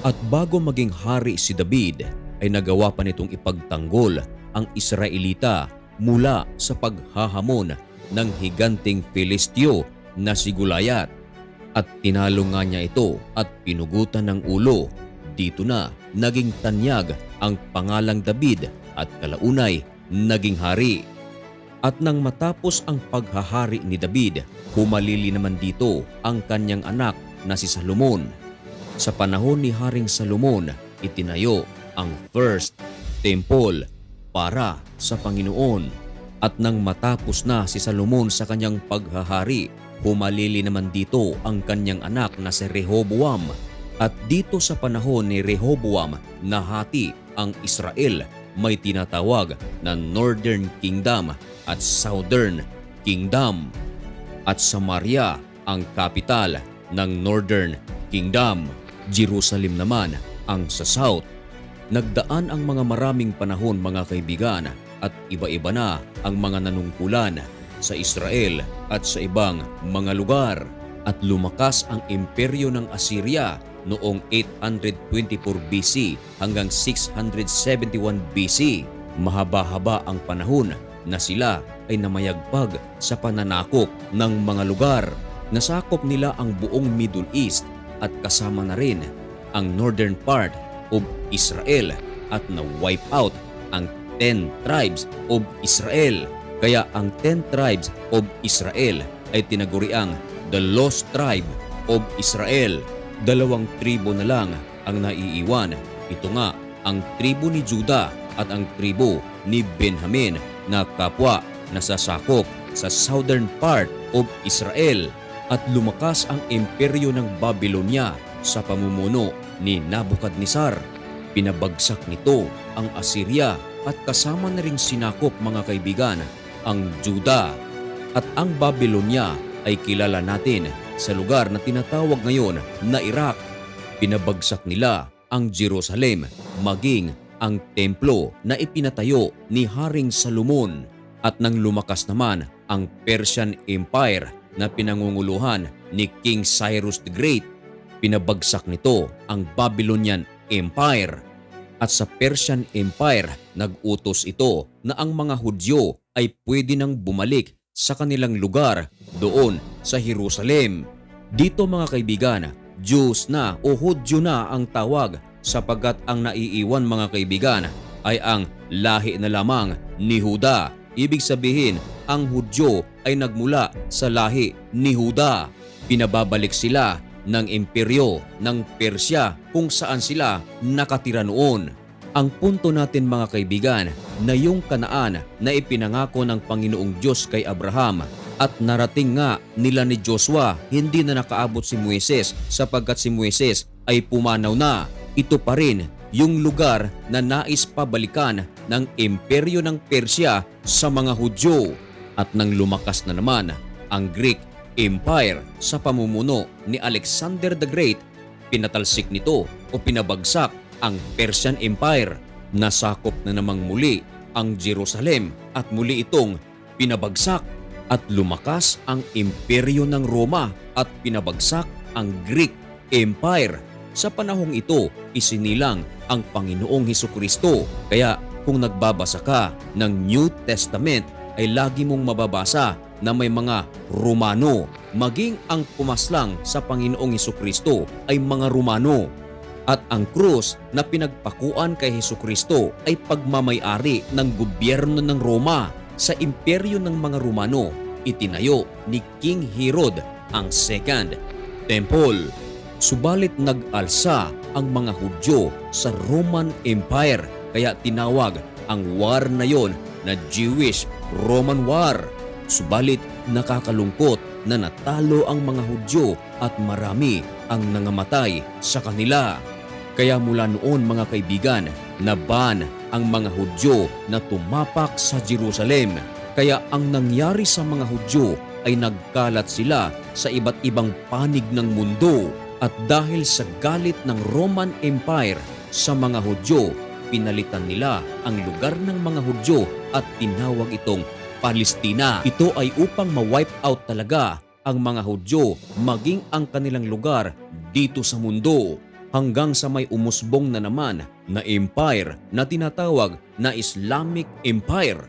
At bago maging hari si David, ay nagawa pa nitong ipagtanggol ang Israelita mula sa paghahamon ng higanting Filistio na si Gulayat. At tinalo nga niya ito at pinugutan ng ulo. Dito na naging tanyag ang pangalang David at kalaunay naging hari. At nang matapos ang paghahari ni David, humalili naman dito ang kanyang anak na si Salomon. Sa panahon ni Haring Salomon, itinayo ang First Temple para sa Panginoon. At nang matapos na si Salomon sa kanyang paghahari, humalili naman dito ang kanyang anak na si Rehoboam. At dito sa panahon ni Rehoboam, nahati ang Israel may tinatawag na Northern Kingdom at Southern Kingdom. At Samaria ang kapital ng Northern Kingdom. Jerusalem naman ang sa South. Nagdaan ang mga maraming panahon mga kaibigan at iba-iba na ang mga nanungkulan sa Israel at sa ibang mga lugar at lumakas ang imperyo ng Assyria noong 824 BC hanggang 671 BC. Mahaba-haba ang panahon na sila ay namayagpag sa pananakop ng mga lugar. Nasakop nila ang buong Middle East at kasama na rin ang northern part of Israel at na-wipe out ang 10 tribes of Israel. Kaya ang 10 tribes of Israel ay tinaguriang the lost tribe of Israel. Dalawang tribo na lang ang naiiwan. Ito nga ang tribo ni Judah at ang tribo ni Benjamin na kapwa na sasakop sa southern part of Israel at lumakas ang imperyo ng Babylonia sa pamumuno ni Nabukadnesar. Pinabagsak nito ang Assyria at kasama na ring sinakop mga kaibigan ang Juda. At ang Babylonia ay kilala natin sa lugar na tinatawag ngayon na Iraq. Pinabagsak nila ang Jerusalem maging ang templo na ipinatayo ni Haring Salomon at nang lumakas naman ang Persian Empire na pinangunguluhan ni King Cyrus the Great, pinabagsak nito ang Babylonian Empire. At sa Persian Empire, nag-utos ito na ang mga Hudyo ay pwede nang bumalik sa kanilang lugar doon sa Jerusalem. Dito mga kaibigan, Jews na o Hudyo na ang tawag sapagkat ang naiiwan mga kaibigan ay ang lahi na lamang ni Huda. Ibig sabihin, ang Hudyo ay nagmula sa lahi ni Huda. Pinababalik sila ng imperyo ng Persya kung saan sila nakatira noon. Ang punto natin mga kaibigan na yung kanaan na ipinangako ng Panginoong Diyos kay Abraham at narating nga nila ni Joshua hindi na nakaabot si Moises sapagkat si Moises ay pumanaw na. Ito pa rin yung lugar na nais pabalikan ng imperyo ng Persya sa mga Hudyo at nang lumakas na naman ang Greek Empire sa pamumuno ni Alexander the Great, pinatalsik nito o pinabagsak ang Persian Empire. Nasakop na namang muli ang Jerusalem at muli itong pinabagsak at lumakas ang imperyo ng Roma at pinabagsak ang Greek Empire. Sa panahong ito, isinilang ang Panginoong Heso Kristo. Kaya kung nagbabasa ka ng New Testament ay lagi mong mababasa na may mga Romano. Maging ang pumaslang sa Panginoong Heso Kristo ay mga Romano. At ang krus na pinagpakuan kay Heso Kristo ay pagmamayari ng gobyerno ng Roma sa imperyo ng mga Romano. Itinayo ni King Herod ang Second Temple. Subalit nag-alsa ang mga Hudyo sa Roman Empire kaya tinawag ang war na yon na Jewish-Roman War. Subalit nakakalungkot na natalo ang mga Hudyo at marami ang nangamatay sa kanila. Kaya mula noon mga kaibigan, naban ang mga Hudyo na tumapak sa Jerusalem. Kaya ang nangyari sa mga Hudyo ay nagkalat sila sa iba't ibang panig ng mundo. At dahil sa galit ng Roman Empire sa mga Hudyo, pinalitan nila ang lugar ng mga Hudyo at tinawag itong Palestina. Ito ay upang ma-wipe out talaga ang mga Hudyo maging ang kanilang lugar dito sa mundo. hanggang sa may umusbong na naman na empire na tinatawag na Islamic Empire.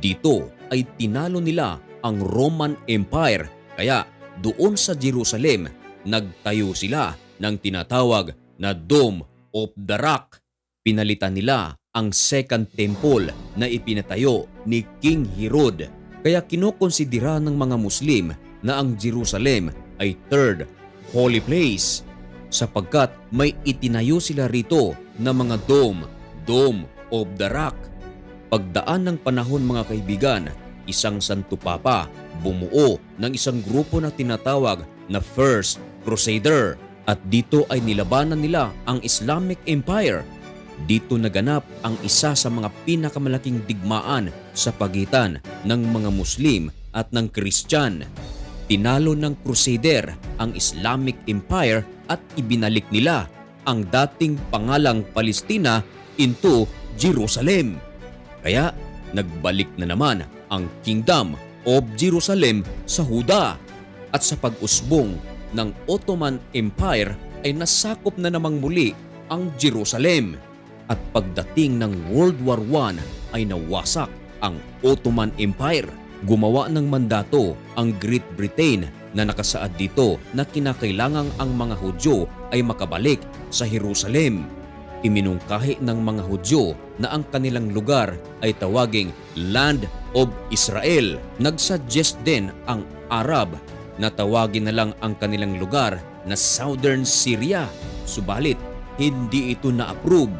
Dito ay tinalo nila ang Roman Empire kaya doon sa Jerusalem nagtayo sila ng tinatawag na Dome of the Rock. Pinalitan nila ang Second Temple na ipinatayo ni King Herod. Kaya kinokonsidera ng mga Muslim na ang Jerusalem ay third holy place sapagkat may itinayo sila rito na mga dome, Dome of the Rock. Pagdaan ng panahon mga kaibigan, isang santo papa bumuo ng isang grupo na tinatawag na First Crusader at dito ay nilabanan nila ang Islamic Empire. Dito naganap ang isa sa mga pinakamalaking digmaan sa pagitan ng mga Muslim at ng Kristyan. Tinalo ng Crusader ang Islamic Empire at ibinalik nila ang dating pangalang Palestina into Jerusalem. Kaya nagbalik na naman ang Kingdom of Jerusalem sa Huda at sa pag-usbong ng Ottoman Empire ay nasakop na namang muli ang Jerusalem at pagdating ng World War I ay nawasak ang Ottoman Empire. Gumawa ng mandato ang Great Britain na nakasaad dito na kinakailangang ang mga Hudyo ay makabalik sa Jerusalem. Iminungkahi ng mga Hudyo na ang kanilang lugar ay tawaging Land of Israel. Nagsuggest din ang Arab na tawagin na lang ang kanilang lugar na Southern Syria. Subalit, hindi ito na-approve.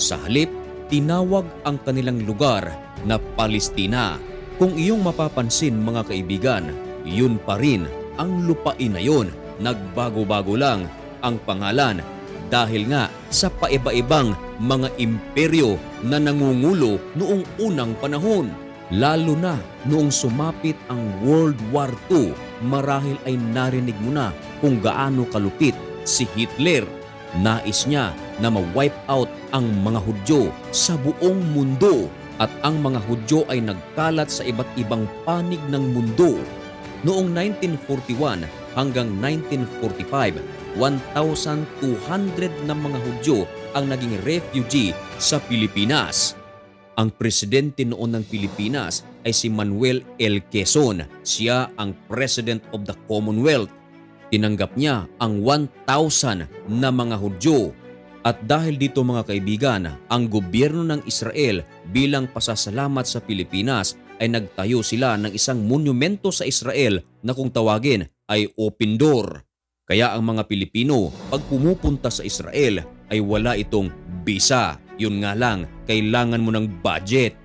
Sa halip, tinawag ang kanilang lugar na Palestina. Kung iyong mapapansin mga kaibigan, yun pa rin ang lupain na yun. Nagbago-bago lang ang pangalan dahil nga sa paiba-ibang mga imperyo na nangungulo noong unang panahon. Lalo na noong sumapit ang World War II, marahil ay narinig mo na kung gaano kalupit si Hitler. Nais niya na ma-wipe out ang mga Hudyo sa buong mundo at ang mga Hudyo ay nagkalat sa iba't ibang panig ng mundo. Noong 1941 hanggang 1945, 1,200 na mga Hudyo ang naging refugee sa Pilipinas. Ang presidente noon ng Pilipinas ay si Manuel L. Quezon. Siya ang President of the Commonwealth. Tinanggap niya ang 1,000 na mga Hudyo. At dahil dito mga kaibigan, ang gobyerno ng Israel bilang pasasalamat sa Pilipinas ay nagtayo sila ng isang monumento sa Israel na kung tawagin ay open door. Kaya ang mga Pilipino pag pumupunta sa Israel ay wala itong visa. Yun nga lang, kailangan mo ng budget.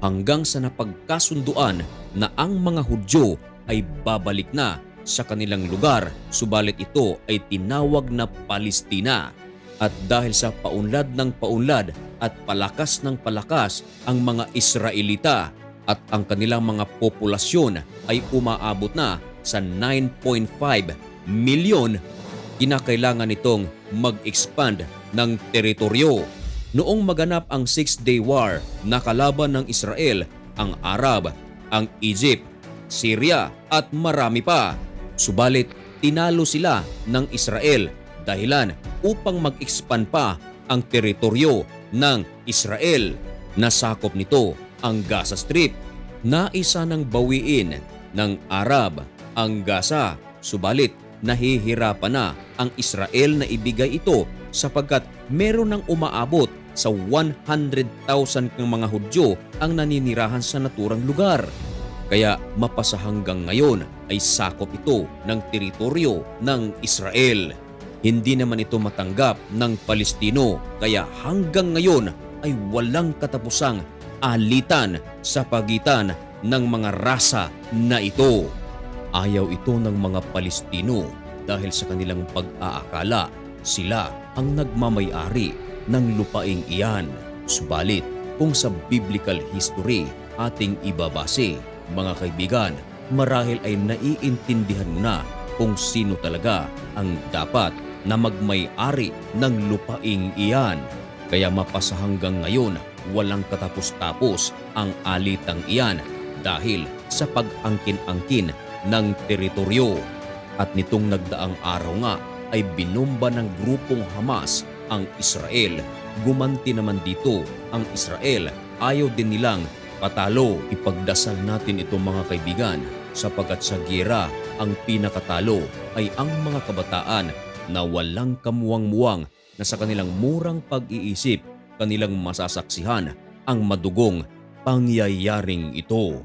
Hanggang sa napagkasunduan na ang mga Hudyo ay babalik na sa kanilang lugar subalit ito ay tinawag na Palestina. At dahil sa paunlad ng paunlad at palakas ng palakas ang mga Israelita at ang kanilang mga populasyon ay umaabot na sa 9.5 milyon, kinakailangan itong mag-expand ng teritoryo. Noong maganap ang Six-Day War na kalaban ng Israel, ang Arab, ang Egypt, Syria at marami pa. Subalit tinalo sila ng Israel dahilan upang mag-expand pa ang teritoryo ng Israel. Nasakop nito ang Gaza Strip. Naisa ng bawiin ng Arab ang Gaza. Subalit nahihirapan na ang Israel na ibigay ito sapagkat meron ng umaabot sa 100,000 ng mga Hudyo ang naninirahan sa naturang lugar. Kaya mapasa hanggang ngayon ay sakop ito ng teritoryo ng Israel. Hindi naman ito matanggap ng Palestino kaya hanggang ngayon ay walang katapusang alitan sa pagitan ng mga rasa na ito. Ayaw ito ng mga Palestino dahil sa kanilang pag-aakala sila ang nagmamayari ng lupaing iyan. Subalit kung sa biblical history ating ibabase, mga kaibigan, marahil ay naiintindihan mo na kung sino talaga ang dapat na magmay-ari ng lupaing iyan. Kaya mapasa hanggang ngayon walang katapos-tapos ang alitang iyan dahil sa pag-angkin-angkin ng teritoryo. At nitong nagdaang araw nga ay binomba ng grupong Hamas ang Israel. Gumanti naman dito ang Israel. Ayaw din nilang patalo. Ipagdasal natin ito mga kaibigan sapagkat sa gera ang pinakatalo ay ang mga kabataan na walang kamuwang-muwang na sa kanilang murang pag-iisip kanilang masasaksihan ang madugong pangyayaring ito.